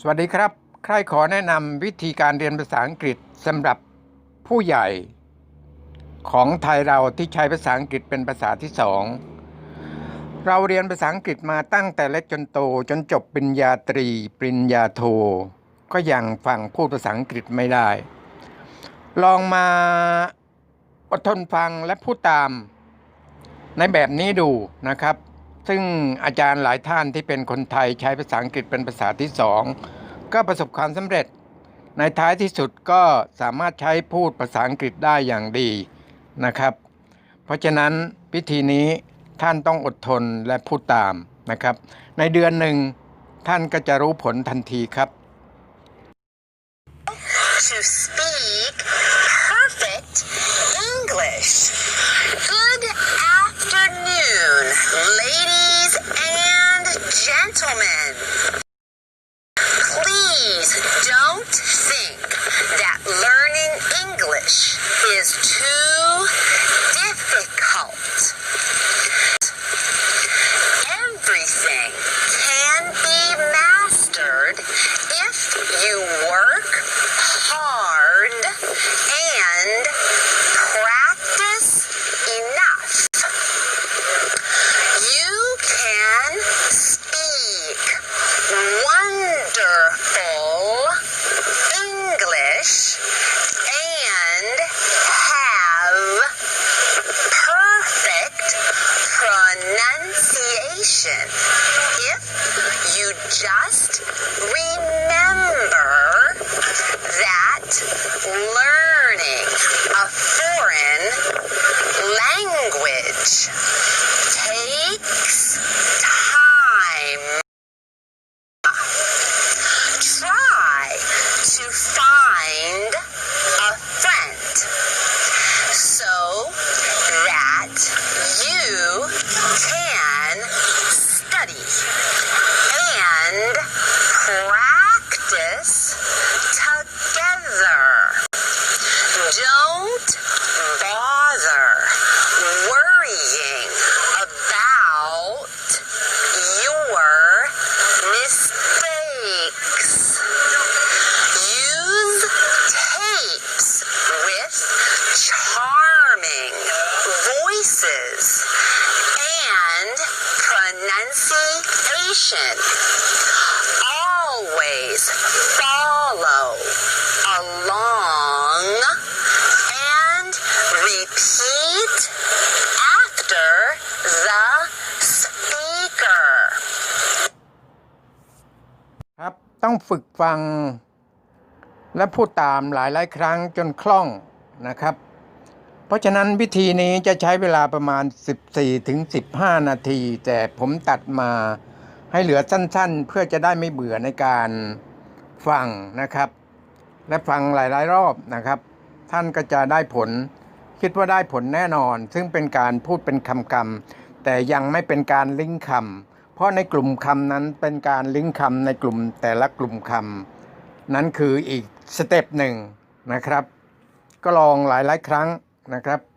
สวัสดีครับ ใครขอแนะนำวิธีการเรียนภาษาอังกฤษสำหรับผู้ใหญ่ ของไทยเราที่ใช้ภาษาอังกฤษเป็นภาษาที่สอง เราเรียนภาษาอังกฤษมาตั้งแต่เล็กจนโตจนจบปริญญาตรี ปริญญาโท ก็ยังฟังพูดภาษาอังกฤษไม่ได้ ลองมาอดทนฟังและพูดตามในแบบนี้ดูนะครับ ซึ่งอาจารย์หลายท่านที่เป็นคนไทยใช้ภาษาอังกฤษเป็นภาษาที่สองก็ประสบความสำเร็จ ในท้ายที่สุดก็สามารถใช้พูดภาษาอังกฤษได้อย่างดีนะครับ เพราะฉะนั้นวิธีนี้ท่านต้องอดทนและพูดตามนะครับ ในเดือนหนึ่งท่านก็จะรู้ผลทันทีครับ to speak perfect English. Good wonderful English and have perfect pronunciation if you just remember that learning a foreign language voices and pronunciation. Always follow along and repeat after the speaker. ครับ ต้องฝึกฟัง และพูดตามหลายๆ ครั้งจนคล่องนะครับ เพราะฉะนั้นวิธีนี้จะใช้เวลาประมาณ 14ถึง15นาที แต่ผมตัดมาให้เหลือสั้นๆ เพื่อจะได้ไม่เบื่อในการฟังนะครับ และฟังหลายๆ รอบนะครับ ท่านก็จะได้ผลคิดว่าได้ผลแน่นอน ซึ่งเป็นการพูดเป็นคำๆแต่ยังไม่เป็นการลิงก์คำเพราะในกลุ่มคำนั้นเป็นการลิงก์คำในกลุ่มแต่ละกลุ่มคำนั้นคืออีกสเต็ปหนึ่งนะครับ ก็ลองหลายๆ ครั้ง นะครับ